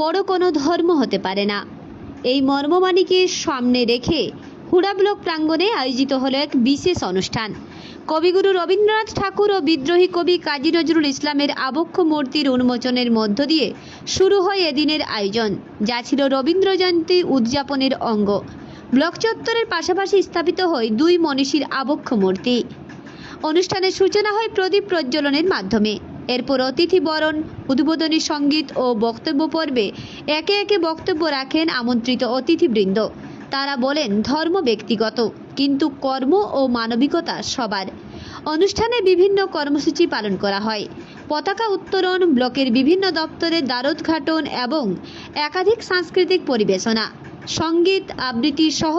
বড় কোনো ধর্ম হতে পারে না। এই মর্মবাণীকে সামনে রেখে হুড়া ব্লক প্রাঙ্গণে আয়োজিত হলো এক বিশেষ অনুষ্ঠান। কবিগুরু রবীন্দ্রনাথ ঠাকুর ও বিদ্রোহী কবি কাজী নজরুল ইসলামের আবক্ষ মূর্তির উন্মোচনের মধ্য দিয়ে শুরু হয় এদিনের আয়োজন, যা ছিল রবীন্দ্র জয়ন্তী উদযাপনের অঙ্গ। ব্লক চত্বরের পাশাপাশি স্থাপিত হয় দুই মনীষীর আবক্ষ মূর্তি। অনুষ্ঠানের সূচনা হয় প্রদীপ প্রজ্বলনের মাধ্যমে। এরপর অতিথি বরণ উদ্বোধনী সংগীত ও বক্তব্য পর্বে একে একে বক্তব্য রাখেন আমন্ত্রিত অতিথিবৃন্দ। তারা বলেন, ধর্ম ব্যক্তিগত, কিন্তু কর্ম ও মানবিকতা সবার। অনুষ্ঠানে বিভিন্ন কর্মসূচি পালন করা হয়। পতাকা উত্তোলন, ব্লকের বিভিন্ন দপ্তরের দ্বারোদ্ঘাটন এবং একাধিক সাংস্কৃতিক পরিবেশনা। সংগীত, আবৃত্তি সহ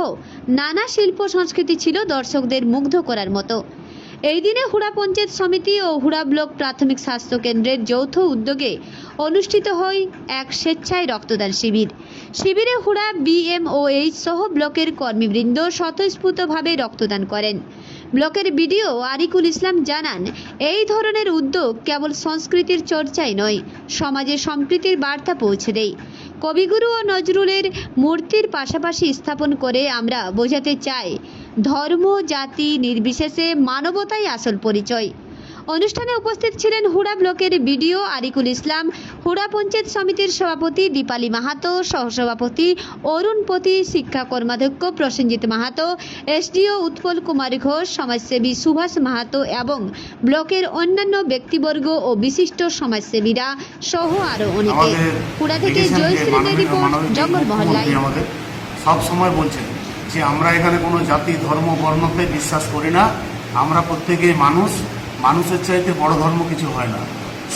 নানা শিল্প সংস্কৃতি ছিল দর্শকদের মুগ্ধ করার মতো। এই দিনে হুড়া পঞ্চায়েত সমিতি ও হুড়া ব্লক প্রাথমিক স্বাস্থ্য কেন্দ্রের যৌথ উদ্যোগে অনুষ্ঠিত হয় এক স্বেচ্ছায় রক্তদান শিবির। শিবিরে হুড়া বিএমওএইচ সহ ব্লকের কর্মীবৃন্দ স্বতঃস্ফূর্তভাবে রক্তদান করেন। ব্লকের বিডিও আরিকুল ইসলাম জানান, এই ধরনের উদ্যোগ কেবল সংস্কৃতির চর্চাই নয়, সমাজে সম্প্রীতির বার্তা পৌঁছে দেয়। কবিগুরু ও নজরুলের মূর্তির পাশাপাশি স্থাপন করে আমরা বোঝাতে চাই ধর্ম জাতি নির্বিশেষে মানবতাই আসল পরিচয়। অনুষ্ঠানে উপস্থিত ছিলেন হুড়া ব্লকের বিডিও আরিকুল ইসলাম হুড়া পঞ্চায়েত সমিতির সভাপতি দীপালি মাহাতো সহসভাপতি অরুণপতি শিক্ষা কর্মাধ্যক্ষ প্রসেনজিৎ মাহাতো এসডিও উৎপল কুমার ঘোষ সমাজসেবী সুভাষ মাহাতো এবং ব্লকের অন্যান্য ব্যক্তিবর্গ ও বিশিষ্ট সমাজসেবীরা সহ আরও অনেকে। হুড়া থেকে দেখেছেন যে জয়শ্রীদের রিপোর্ট জঙ্গল মহল্লায়। সব সময় বলছেন। যে আমরা এখানে কোনো জাতি, ধর্ম বর্ণতে বিশ্বাস করি না। আমরা প্রত্যেকেই মানুষ। মানুষের চাইতে বড় ধর্ম কিছু হয় না।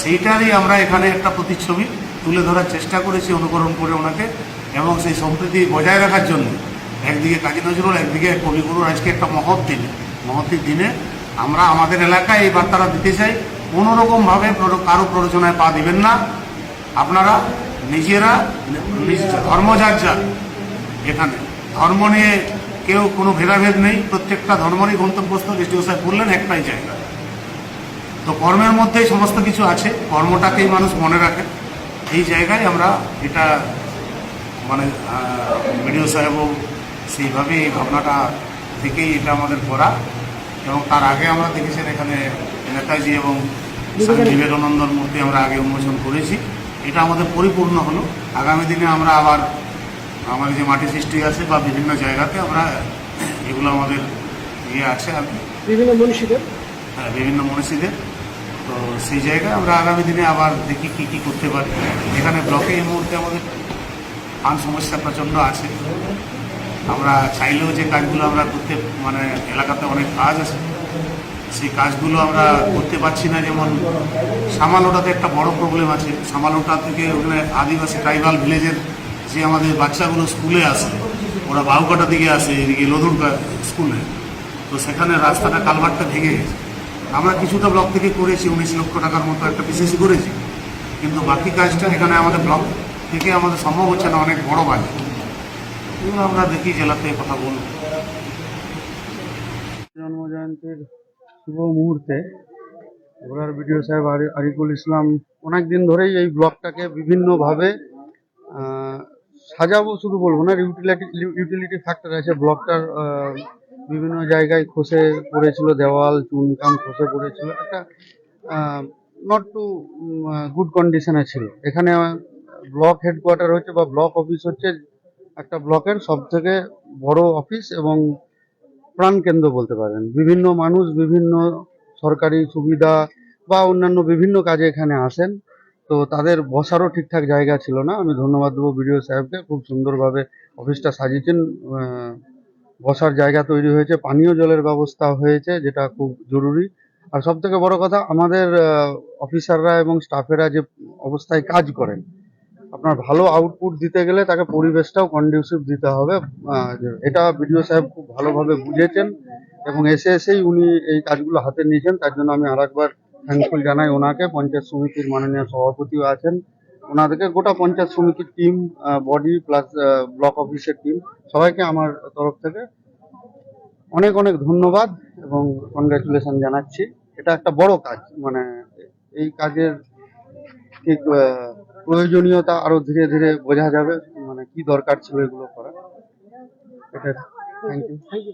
সেইটারই আমরা এখানে একটা প্রতিচ্ছবি তুলে ধরার চেষ্টা করেছি, অনুকরণ করে ওনাকে এবং সেই সম্প্রীতি বজায় রাখার জন্য। একদিকে কাজী নজরুল, একদিকে কবিগুরুর আজকে একটা মহৎ দিনে, মহতির দিনে আমরা আমাদের এলাকায় এই বার্তাটা দিতে চাই। কোনোরকমভাবে কারও প্ররোচনায় পা দিবেন না। আপনারা নিজেরা, নিজ ধর্ম যার এখানে। ধর্ম নিয়ে কেউ কোনো ভেদাভেদ নেই প্রত্যেকটা ধর্মেরই গন্তব্যস্থল সাহেব বললেন একটাই জায়গা। তো কর্মের মধ্যেই সমস্ত কিছু আছে কর্মটাকেই মানুষ মনে রাখে। এই জায়গায় আমরা এটা মানে বিডিও সাহেবও সেইভাবে এই ভাবনাটা থেকেই এটা আমাদের করা। এবং তার আগে আমরা দেখেছেন এখানে নেতাজি এবং স্বামী বিবেকানন্দর মূর্তি আমরা আগে উন্মোচন করেছি। এটা আমাদের পরিপূর্ণ হলো। আগামী দিনে আমরা আবার আমাদের যে মাটি সৃষ্টি আছে বা বিভিন্ন জায়গাতে আমরা এগুলো আমাদের ইয়ে আছে আর কি। বিভিন্ন মনীষীদের? হ্যাঁ, বিভিন্ন মনীষীদের। তো সেই জায়গায় আমরা আগামী দিনে আবার দেখি কি কি করতে পারি। এখানে ব্লকে এই মুহূর্তে আমাদের পান সমস্যা প্রচণ্ড আছে। আমরা চাইলেও যে কাজগুলো আমরা করতে মানে এলাকাতে অনেক কাজ আছে সেই কাজগুলো আমরা করতে পারছি না। যেমন সামালোটাতে একটা বড় প্রবলেম আছে। সামালোটা থেকে ওখানে আদিবাসী ট্রাইবাল ভিলেজের যে আমাদের বাচ্চাগুলো স্কুলে আসে ওরা বাউকাটা দিকে আসে এদিকে লদুরকা স্কুলে। তো সেখানে রাস্তাটা কালভারটা ভেঙে গেছে। আমরা কিছুটা ব্লক থেকে করেছি, উনিশ লক্ষ টাকার মতো একটা পিসিসি করেছি। কিন্তু বাকি কাজটা এখানে আমাদের ব্লক থেকে আমাদের সম্ভব হচ্ছে না, অনেক বড় বাজেট এগুলো আমরা দেখি, জেলাতে কথা বলব। জন্মজয়ন্তীর শুভ মুহূর্তে ঘোড়ার বিডিও সাহেব আরি- আরিকুল ইসলাম অনেক দিন ধরেই এই ব্লকটাকে বিভিন্নভাবে সাজাবো, শুধু বলব না ইউটিলিটি ফ্যাক্টর আছে ব্লকটার বিভিন্ন জায়গায় খসে পড়েছিল, দেওয়াল, চুনকাম খসে পড়েছিল, একটা নট টু গুড কন্ডিশনে ছিল। এখানে ব্লক হেডকোয়ার্টার হচ্ছে বা ব্লক অফিস হচ্ছে একটা ব্লকের সব থেকে বড় অফিস এবং প্রাণকেন্দ্র বলতে পারেন। বিভিন্ন মানুষ, বিভিন্ন সরকারি সুবিধা বা অন্যান্য বিভিন্ন কাজে এখানে আসেন। তো তাদের বসারও ঠিকঠাক জায়গা ছিল না। আমি ধন্যবাদ দেবো বিডিও সাহেবকে। খুব সুন্দরভাবে অফিসটা সাজিয়েছেন। বসার জায়গা তৈরি হয়েছে। পানীয় জলের ব্যবস্থা হয়েছে, যেটা খুব জরুরি। আর সব থেকে বড় কথা, আমাদের অফিসাররা এবং স্টাফেরা যে অবস্থায় কাজ করেন, আপনার ভালো আউটপুট দিতে গেলে তাকে পরিবেশটাও কন্ডিউসিভ দিতে হবে। এটা বিডিও সাহেব খুব ভালোভাবে বুঝেছেন এবং এসে এসেই উনি এই কাজগুলো হাতে নিয়েছেন। তার জন্য আমি আরেকবার থ্যাঙ্কফুল জানাই ওনাকে। পঞ্চায়েত সমিতির মাননীয় সভাপতিও আছেন। ওনাদেরকে গোটা পঞ্চায়েত সমিতির টিম বডি প্লাস ব্লক অফিসের টিম সবাইকে আমার তরফ থেকে অনেক অনেক ধন্যবাদ এবং কনগ্রাচুলেশন জানাচ্ছি। এটা একটা বড় কাজ মানে এই কাজের ঠিক প্রয়োজনীয়তা আরও ধীরে ধীরে বোঝা যাবে মানে কি দরকার ছিল এগুলো করা এটা থ্যাংক ইউ